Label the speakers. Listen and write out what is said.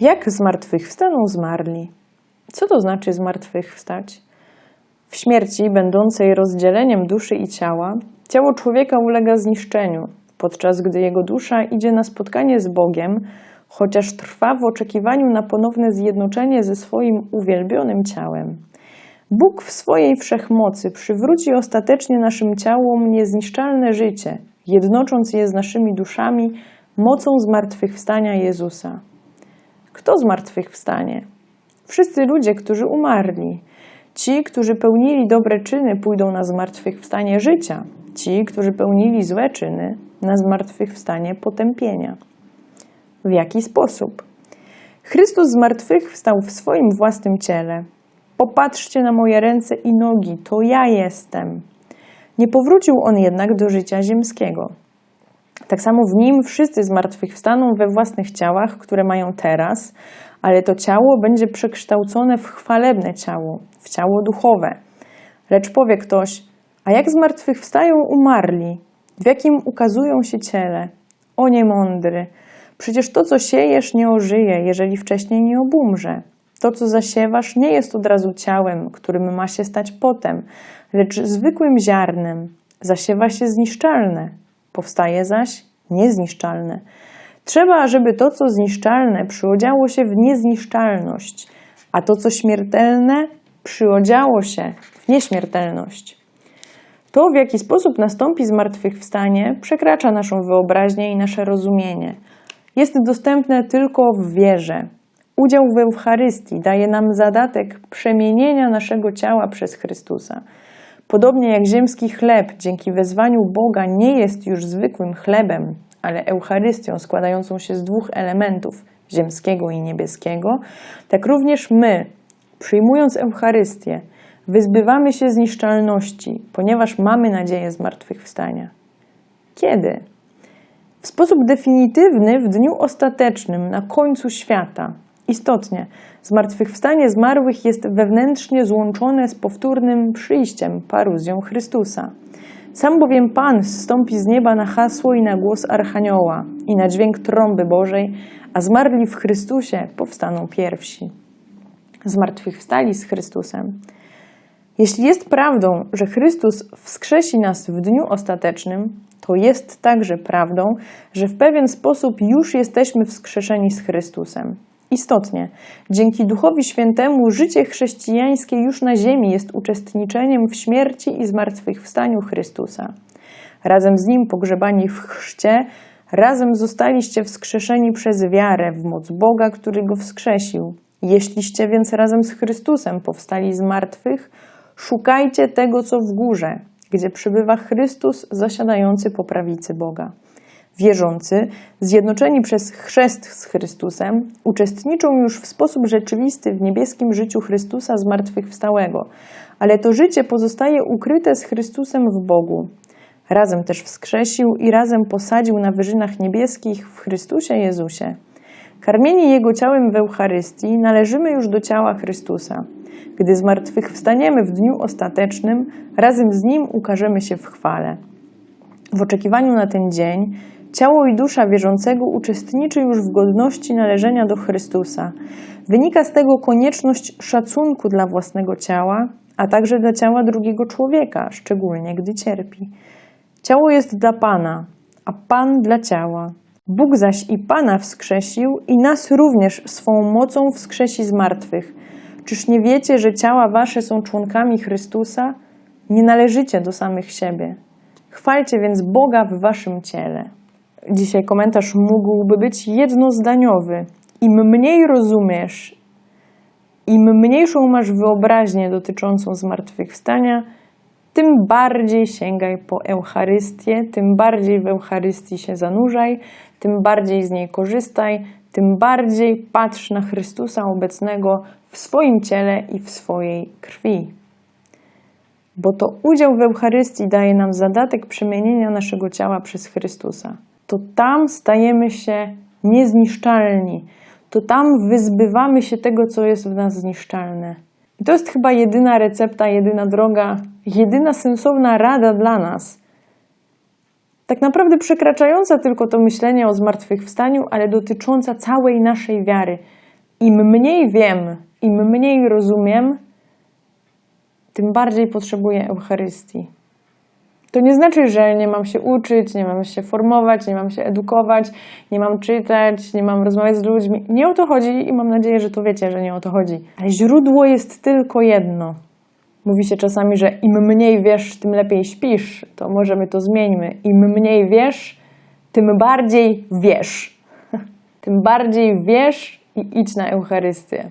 Speaker 1: Jak zmartwychwstaną zmarli? Co to znaczy zmartwychwstać? W śmierci, będącej rozdzieleniem duszy i ciała, ciało człowieka ulega zniszczeniu, podczas gdy jego dusza idzie na spotkanie z Bogiem, chociaż trwa w oczekiwaniu na ponowne zjednoczenie ze swoim uwielbionym ciałem. Bóg w swojej wszechmocy przywróci ostatecznie naszym ciałom niezniszczalne życie, jednocząc je z naszymi duszami mocą zmartwychwstania Jezusa. Kto zmartwychwstanie? Wszyscy ludzie, którzy umarli. Ci, którzy pełnili dobre czyny, pójdą na zmartwychwstanie życia. Ci, którzy pełnili złe czyny, na zmartwychwstanie potępienia. W jaki sposób? Chrystus zmartwychwstał w swoim własnym ciele. Popatrzcie na moje ręce i nogi, to ja jestem. Nie powrócił on jednak do życia ziemskiego. Tak samo w nim wszyscy zmartwychwstaną we własnych ciałach, które mają teraz, ale to ciało będzie przekształcone w chwalebne ciało, w ciało duchowe. Lecz powie ktoś, a jak zmartwychwstają umarli? W jakim ukazują się ciele? O niemądry! Przecież to, co siejesz, nie ożyje, jeżeli wcześniej nie obumrze. To, co zasiewasz, nie jest od razu ciałem, którym ma się stać potem, lecz zwykłym ziarnem. Zasiewa się zniszczalne, powstaje zaś niezniszczalne. Trzeba, żeby to, co zniszczalne, przyodziało się w niezniszczalność, a to, co śmiertelne, przyodziało się w nieśmiertelność. To, w jaki sposób nastąpi zmartwychwstanie, przekracza naszą wyobraźnię i nasze rozumienie. Jest dostępne tylko w wierze. Udział w Eucharystii daje nam zadatek przemienienia naszego ciała przez Chrystusa. Podobnie jak ziemski chleb dzięki wezwaniu Boga nie jest już zwykłym chlebem, ale Eucharystią składającą się z dwóch elementów ziemskiego i niebieskiego, tak również my, przyjmując Eucharystię, wyzbywamy się zniszczalności, ponieważ mamy nadzieję zmartwychwstania. Kiedy? W sposób definitywny w dniu ostatecznym, na końcu świata. Istotnie, zmartwychwstanie zmarłych jest wewnętrznie złączone z powtórnym przyjściem, paruzją Chrystusa. Sam bowiem Pan zstąpi z nieba na hasło i na głos Archanioła i na dźwięk trąby Bożej, a zmarli w Chrystusie powstaną pierwsi. Zmartwychwstali z Chrystusem. Jeśli jest prawdą, że Chrystus wskrzesi nas w dniu ostatecznym, to jest także prawdą, że w pewien sposób już jesteśmy wskrzeszeni z Chrystusem. Istotnie, dzięki Duchowi Świętemu życie chrześcijańskie już na ziemi jest uczestniczeniem w śmierci i zmartwychwstaniu Chrystusa. Razem z Nim pogrzebani w chrzcie, razem zostaliście wskrzeszeni przez wiarę w moc Boga, który Go wskrzesił. Jeśliście więc razem z Chrystusem powstali z martwych, szukajcie tego, co w górze, gdzie przybywa Chrystus zasiadający po prawicy Boga wierzący, zjednoczeni przez chrzest z Chrystusem, uczestniczą już w sposób rzeczywisty w niebieskim życiu Chrystusa zmartwychwstałego, ale to życie pozostaje ukryte z Chrystusem w Bogu. Razem też wskrzesił i razem posadził na wyżynach niebieskich w Chrystusie Jezusie. Karmieni Jego ciałem w Eucharystii należymy już do ciała Chrystusa. Gdy zmartwychwstaniemy w dniu ostatecznym, razem z Nim ukażemy się w chwale. W oczekiwaniu na ten dzień Ciało i dusza wierzącego uczestniczy już w godności należenia do Chrystusa. Wynika z tego konieczność szacunku dla własnego ciała, a także dla ciała drugiego człowieka, szczególnie gdy cierpi. Ciało jest dla Pana, a Pan dla ciała. Bóg zaś i Pana wskrzesił i nas również swą mocą wskrzesi z martwych. Czyż nie wiecie, że ciała wasze są członkami Chrystusa? Nie należycie do samych siebie. Chwalcie więc Boga w waszym ciele. Dzisiaj komentarz mógłby być jednozdaniowy. Im mniej rozumiesz, im mniejszą masz wyobraźnię dotyczącą zmartwychwstania, tym bardziej sięgaj po Eucharystię, tym bardziej w Eucharystii się zanurzaj, tym bardziej z niej korzystaj, tym bardziej patrz na Chrystusa obecnego w swoim ciele i w swojej krwi. Bo to udział w Eucharystii daje nam zadatek przemienienia naszego ciała przez Chrystusa to tam stajemy się niezniszczalni. To tam wyzbywamy się tego, co jest w nas zniszczalne. I to jest chyba jedyna recepta, jedyna droga, jedyna sensowna rada dla nas. Tak naprawdę przekraczająca tylko to myślenie o zmartwychwstaniu, ale dotycząca całej naszej wiary, Im mniej wiem, im mniej rozumiem, tym bardziej potrzebuję Eucharystii. To nie znaczy, że nie mam się uczyć, nie mam się formować, nie mam się edukować, nie mam czytać, nie mam rozmawiać z ludźmi. Nie o to chodzi i mam nadzieję, że to wiecie, że nie o to chodzi. Ale źródło jest tylko jedno. Mówi się czasami, że im mniej wiesz, tym lepiej śpisz. To może my to zmieńmy. Im mniej wiesz, tym bardziej wiesz. tym bardziej wiesz i idź na Eucharystię.